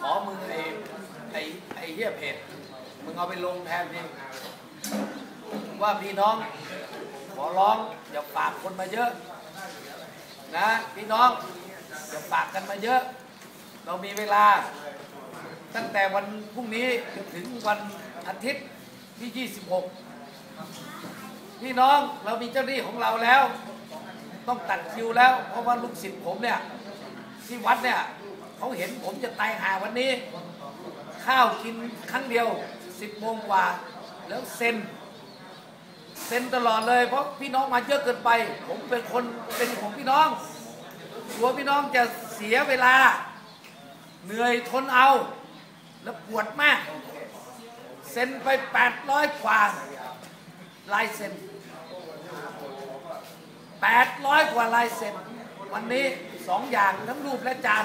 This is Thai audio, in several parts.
ขอมึงไอ้ไอ้ไอ้เหี้ยเพจมึงเอาไปลงแทนดิว่าพี่น้องขอร้องอย่าฝากคนมาเยอะนะพี่น้องอย่าฝากกันมาเยอะ เรามีเวลา ตั้งแต่วันพรุ่งนี้จนถึงวันอาทิตย์ที่ 26 พี่น้องเรามีเจ้าหน้าที่ของเราแล้ว ต้องตัดคิวแล้ว เพราะว่าลูกศิษย์ผมเนี่ยที่วัดเนี่ย เขาเห็นผมจะตายหาวันนี้ ข้าวกินครั้งเดียว10โมงกว่า แล้วเซ็นเซ็นตลอดเลยเพราะพี่น้องมาเยอะเกินไป ผมเป็นคนเป็นของพี่น้องกลัวพี่น้องจะเสียเวลา เหนื่อยทนเอา แล้วปวดมาก เซ็นไป 800 กว่าลายเซ็น 800 กว่าลายเซ็น วันนี้สองอย่างทั้งรูปและจาน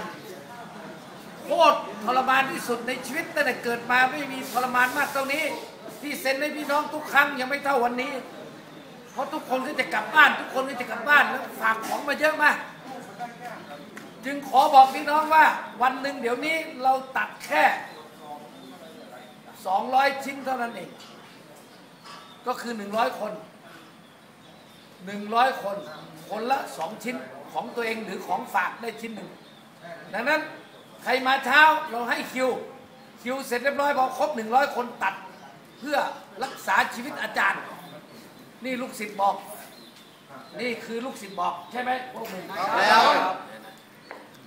โคตรทรมานที่สุดในชีวิตตั้งแต่เกิดมาไม่มีทรมานมากเท่านี้ ที่เซ็นให้พี่น้องทุกครั้งยังไม่เท่าวันนี้ เพราะทุกคนก็จะกลับบ้าน ทุกคนก็จะกลับบ้านแล้วฝากของมาเยอะมากจึงขอบอกพี่น้องว่า วันหนึ่งเดี๋ยวนี้เราตัดแค่ 200 ชิ้นเท่านั้นเอง ก็คือ 100 คน 100 คน คนละ 2 ชิ้นของตัวเองหรือของฝากได้ชิ้นหนึ่ง ดังนั้น ใครมาเช้าเราให้คิว คิวเสร็จเรียบร้อยพอครบ100คนตัด เพื่อรักษาชีวิตอาจารย์ นี่ลูกศิษย์บอก นี่คือลูกศิษย์บอกใช่ไหมพวกมึงแล้ว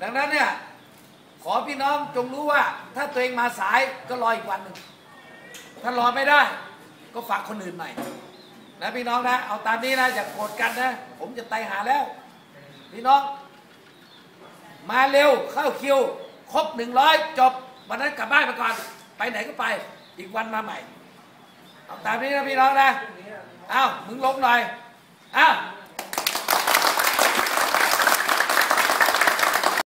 ดังนั้นเนี่ยขอพี่น้องจงรู้ว่า ถ้าตัวเองมาสายก็รออีกวันหนึ่งถ้ารอไม่ได้ ก็ฝากคนอื่นใหน่นะพี่น้องนะเอาตามนี้นะอย่าโกรธกันนะ ผมจะไตหาแล้ว พี่น้อง มาเร็วเข้าคิว ครบหนึ่งร้อยจบ วันนั้นกลับบ้านไปก่อน ไปไหนก็ไป อีกวันมาใหม่ เอาตามนี้นะพี่น้องนะ เอ้ามึงลงหน่อย เอ้า